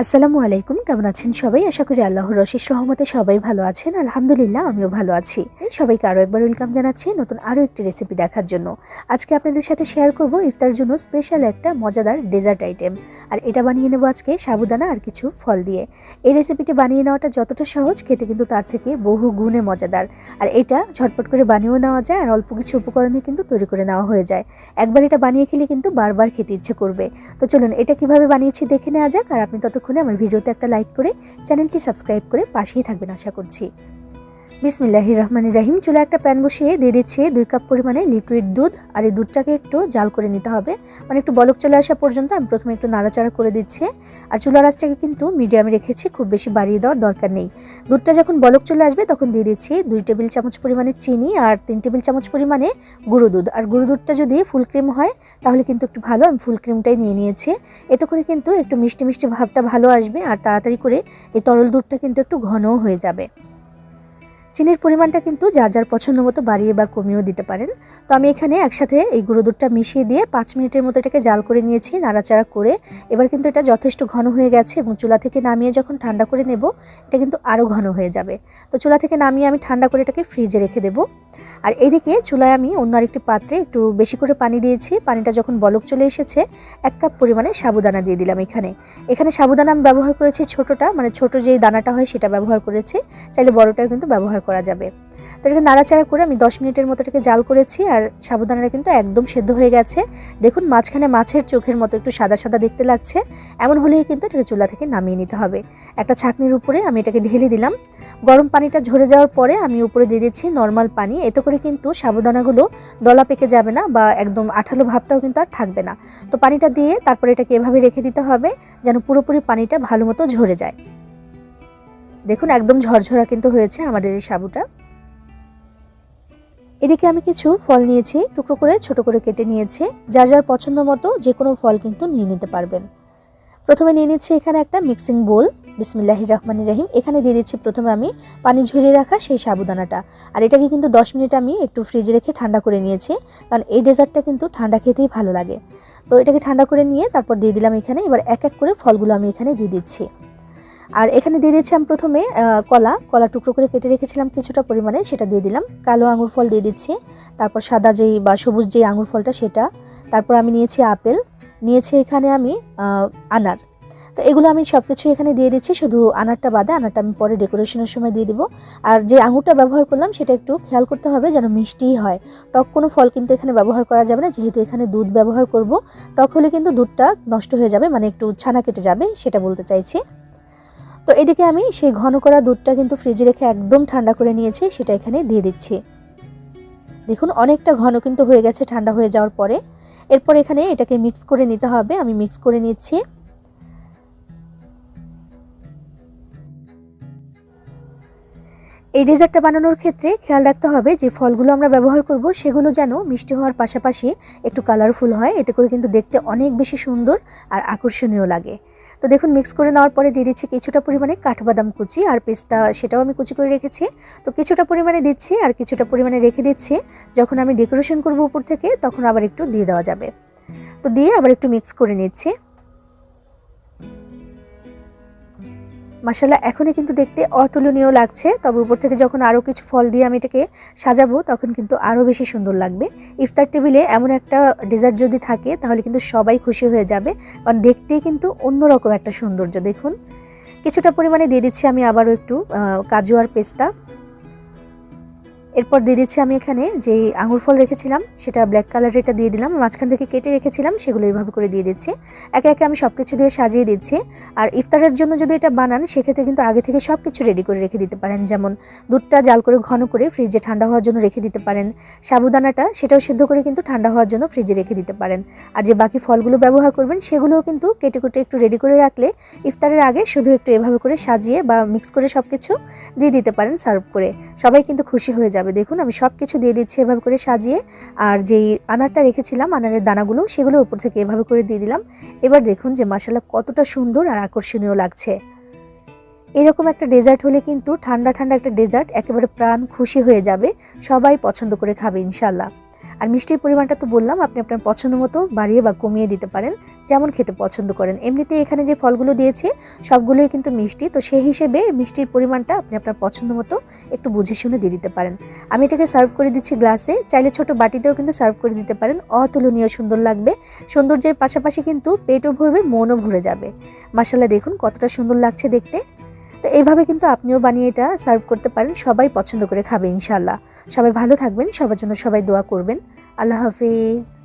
আসসালামু আলাইকুম, কেমন আছেন সবাই? আশা করি আল্লাহর রশিস রহমতে সবাই ভালো আছেন। আলহামদুলিল্লাহ, আমিও ভালো আছি। সবাইকে আরও একবার ওয়েলকাম জানাচ্ছি নতুন আরও একটি রেসিপি দেখার জন্য। আজকে আপনাদের সাথে শেয়ার করব ইফতার জন্য স্পেশাল একটা মজাদার ডেজার্ট আইটেম আর এটা বানিয়ে নেব আজকে সাবুদানা আর কিছু ফল দিয়ে। এই রেসিপিটি বানিয়ে নেওয়াটা যতটা সহজ, খেতে কিন্তু তার থেকে বহু গুণে মজাদার। আর এটা ঝটপট করে বানিয়েও নেওয়া যায় আর অল্প কিছু উপকরণে কিন্তু তৈরি করে নেওয়া হয়ে যায়। একবার এটা বানিয়ে খেলে কিন্তু বারবার খেতে ইচ্ছে করবে। তো চলুন, এটা কীভাবে বানিয়েছি দেখে নেওয়া যাক। আর আপনি ততক্ষণে আমার ভিডিওতে একটা লাইক করে চ্যানেলটি সাবস্ক্রাইব করে পাশেই থাকবেন আশা করছি। বিসমিল্লাহির রহমান রাহিম চুলে একটা প্যান বসিয়ে দিয়ে দিচ্ছি দুই কাপ পরিমাণে লিকুইড দুধ, আর এই দুধটাকে একটু জাল করে নিতে হবে। মানে একটু বলক চলে আসা পর্যন্ত আমি প্রথমে একটু নাড়াচাড়া করে দিচ্ছি। আর চুলার আঁচটাকে কিন্তু মিডিয়ামে রেখেছি, খুব বেশি বাড়িয়ে দেওয়ার দরকার নেই। দুধটা যখন বলক চলে আসবে, তখন দিয়ে দিচ্ছি দুই টেবিল চামচ পরিমাণে চিনি আর তিন টেবিল চামচ পরিমাণে গুঁড়ো দুধ। আর গুঁড়ো দুধটা যদি ফুল ক্রিম হয়, তাহলে কিন্তু একটু ভালো, আমি ফুল ক্রিমটাই নিয়ে নিয়েছি। এতে করে কিন্তু একটু মিষ্টি মিষ্টি ভাবটা ভালো আসবে, আর তাড়াতাড়ি করে এই তরল দুধটা কিন্তু একটু ঘনও হয়ে যাবে। চিনির পরিমাণটা কিন্তু যার যার পছন্দ মতো বাড়িয়ে বা কমিয়েও দিতে পারেন। তো আমি এখানে একসাথে এই গুঁড়ো দুধটা মিশিয়ে দিয়ে পাঁচ মিনিটের মতো এটাকে জাল করে নিয়েছি, নাড়াচাড়া করে। এবার কিন্তু এটা যথেষ্ট ঘন হয়ে গেছে এবং চুলা থেকে নামিয়ে যখন ঠান্ডা করে নেব, এটা কিন্তু আরও ঘন হয়ে যাবে। তো চুলা থেকে নামিয়ে আমি ঠান্ডা করে এটাকে ফ্রিজে রেখে দেবো। আর এদিকে চুলায় আমি অন্য আরেকটি পাত্রে একটু বেশি করে পানি দিয়েছি। পানিটা যখন বলক চলে এসেছে, এক কাপ পরিমাণে সাবুদানা দিয়ে দিলাম এখানে। এখানে সাবুদানা আমি ব্যবহার করেছি ছোটোটা মানে ছোট যেই দানাটা হয় সেটা ব্যবহার করেছি। চাইলে বড়টাও কিন্তু ব্যবহার করা যাবে। তো এটাকে নাড়াচাড়া করে আমি দশ মিনিটের মতো এটাকে জাল করেছি আর সাবুদানাটা কিন্তু একদম সেদ্ধ হয়ে গেছে। দেখুন, মাঝখানে মাছের চোখের মতো একটু সাদা সাদা দেখতে লাগছে। এমন হলেই কিন্তু এটাকে চুলা থেকে নামিয়ে নিতে হবে। একটা ছাকনির উপরে আমি এটাকে ঢেলে দিলাম। গরম পানিটা ঝরে যাওয়ার পরে আমি উপরে দিয়ে দিচ্ছি নর্মাল পানি। এতে করে কিন্তু সাবুদানাগুলো দলা পেকে যাবে না বা একদম আঠালো ভাবটাও কিন্তু আর থাকবে না। তো পানিটা দিয়ে তারপরে এটাকে এভাবে রেখে দিতে হবে যেন পুরোপুরি পানিটা ভালো মতো ঝরে যায়। দেখুন, একদম ঝরঝরা কিন্তু হয়েছে আমাদের এই সাবুটা। এদিকে আমি কিছু ফল নিয়েছি, টুকরো করে ছোট করে কেটে নিয়েছি। যার যার পছন্দ মতো যে কোনো ফল কিন্তু নিয়ে নিতে পারবেন। প্রথমে নিয়ে নিচ্ছি এখানে একটা মিক্সিং বোল। বিসমিল্লাহির রহমান রাহিম। এখানে দিয়ে দিচ্ছি প্রথমে আমি পানি ঝরিয়ে রাখা সেই সাবুদানাটা। আর এটাকে কিন্তু দশ মিনিট আমি একটু ফ্রিজে রেখে ঠান্ডা করে নিয়েছি। কারণ এই ডেজার্টটা কিন্তু ঠান্ডা খেতেই ভালো লাগে। তো এটাকে ঠান্ডা করে নিয়ে তারপর দিয়ে দিলাম এখানে। এবার এক এক করে ফলগুলো আমি এখানে দিয়ে দিচ্ছি। আর এখানে দিয়ে দিচ্ছি আমি প্রথমে কলা। কলা টুকরো করে কেটে রেখেছিলাম কিছুটা পরিমাণে, সেটা দিয়ে দিলাম। কালো আঙুর ফল দিয়ে দিচ্ছি। তারপর সাদা যেই বা সবুজ যেই আঙুর ফলটা, সেটা। তারপর আমি নিয়েছি আপেল। নিয়েছি এখানে আমি আনার। তো এগুলো আমি সব কিছু এখানে দিয়ে দিচ্ছি, শুধু আনারটা বাদে। আনারটা আমি পরে ডেকোরেশনের সময় দিয়ে দিব। আর যে আঙুরটা ব্যবহার করলাম, সেটা একটু খেয়াল করতে হবে যেন মিষ্টিই হয়। টক কোনো ফল কিন্তু এখানে ব্যবহার করা যাবে না, যেহেতু এখানে দুধ ব্যবহার করব। টক হলে কিন্তু দুধটা নষ্ট হয়ে যাবে মানে একটু ছানা কেটে যাবে, সেটা বলতে চাইছি। তো এদিকে আমি সেই ঘন করা দুধটা কিন্তু ফ্রিজে রেখে একদম ঠান্ডা করে নিয়েছি, সেটা এখানে দিয়ে দিচ্ছি। দেখুন, অনেকটা ঘন কিন্তু হয়ে গেছে ঠান্ডা হয়ে যাওয়ার পরে। এরপর এখানে এটাকে মিক্স করে নিতে হবে, আমি মিক্স করে নিচ্ছি। এই ডেজার্টটা বানানোর ক্ষেত্রে খেয়াল রাখতে হবে যে ফলগুলো আমরা ব্যবহার করব, সেগুলো যেন মিষ্টি হওয়ার পাশাপাশি একটু কালারফুল হয়, এতে করে কিন্তু দেখতে অনেক বেশি সুন্দর আর আকর্ষণীয় লাগে। তো দেখুন মিক্স করে নেওয়ার পরে দিয়ে দিচ্ছি কিছুটা পরিমাণে কাঠবাদাম কুচি আর পেস্তা, সেটাও আমি কুচি করে রেখেছি। তো কিছুটা পরিমাণে দিচ্ছি আর কিছুটা পরিমাণে রেখে দিচ্ছি। যখন আমি ডেকোরেশন করব উপর থেকে, তখন আবার একটু দিয়ে দেওয়া যাবে। তো দিয়ে আবার একটু মিক্স করে নিচ্ছি। মাসাল্লাহ এখনই কিন্তু দেখতে অতুলনীয় লাগছে। তবে উপর থেকে যখন আরও কিছু ফল দিয়ে আমি এটাকে সাজাবো, তখন কিন্তু আরও বেশি সুন্দর লাগবে। ইফতার টেবিলে এমন একটা ডেজার্ট যদি থাকে, তাহলে কিন্তু সবাই খুশি হয়ে যাবে। কারণ দেখতেই কিন্তু অন্যরকম একটা সৌন্দর্য, দেখুন। কিছুটা পরিমাণে দিয়ে দিচ্ছি আমি আবারও একটু কাজু আর পেস্তা। এরপর দিয়ে দিচ্ছি আমি এখানে যে আঙুর ফল রেখেছিলাম, সেটা ব্ল্যাক কালার এটা দিয়ে দিলাম, মাঝখান থেকে কেটে রেখেছিলাম, সেগুলো এইভাবে করে দিয়ে দিচ্ছি। একে একে আমি সব কিছু দিয়ে সাজিয়ে দিচ্ছি। আর ইফতারের জন্য যদি এটা বানান, সেক্ষেত্রে কিন্তু আগে থেকে সব কিছু রেডি করে রেখে দিতে পারেন। যেমন দুধটা জাল করে ঘন করে ফ্রিজে ঠান্ডা হওয়ার জন্য রেখে দিতে পারেন। সাবুদানাটা, সেটাও সিদ্ধ করে কিন্তু ঠান্ডা হওয়ার জন্য ফ্রিজে রেখে দিতে পারেন। আর যে বাকি ফলগুলো ব্যবহার করবেন, সেগুলোও কিন্তু কেটে কুটে একটু রেডি করে রাখলে ইফতারের আগে শুধু একটু এভাবে করে সাজিয়ে বা মিক্স করে সব কিছু দিয়ে দিতে পারেন সার্ভ করে। সবাই কিন্তু খুশি হয়ে যাবে। যাবে। দেখুন, আমি সব কিছু দিয়ে দিচ্ছি এভাবে করে সাজিয়ে। আর যেই আনারটা রেখেছিলাম, আনারের দানাগুলো, সেগুলো উপর থেকে এভাবে করে দিয়ে দিলাম। এবার দেখুন যে মশালা কতটা সুন্দর আর আকর্ষণীয় লাগছে। এরকম একটা ডেজার্ট হলে কিন্তু ঠান্ডা ঠান্ডা একটা ডেজার্ট একেবারে প্রাণ খুশি হয়ে যাবে। সবাই পছন্দ করে খাবে ইনশাল্লাহ আর মিষ্টির পরিমাণটা তো বললাম, আপনি আপনার পছন্দ মতো বাড়িয়ে বা কমিয়ে দিতে পারেন, যেমন খেতে পছন্দ করেন। এমনিতে এখানে যে ফলগুলো দিয়েছে, সবগুলোই কিন্তু মিষ্টি, তো সেই হিসেবে মিষ্টির পরিমাণটা আপনি আপনার পছন্দ মতো একটু বুঝে শুনে দিয়ে দিতে পারেন। আমি এটাকে সার্ভ করে দিচ্ছি গ্লাসে, চাইলে ছোট বাটিতেও কিন্তু সার্ভ করে দিতে পারেন, অতুলনীয় সুন্দর লাগবে। সৌন্দর্যের পাশাপাশি কিন্তু পেটও ভরবে, মনও ভরে যাবে। মাসাল্লাহ দেখুন কতটা সুন্দর লাগছে দেখতে। তো এইভাবে কিন্তু আপনিও বানিয়ে এটা সার্ভ করতে পারেন। সবাই পছন্দ করে খাবে ইনশাল্লাহ সবাই ভালো থাকবেন, সবার জন্য সবাই দোয়া করবেন। আল্লাহ হাফিজ।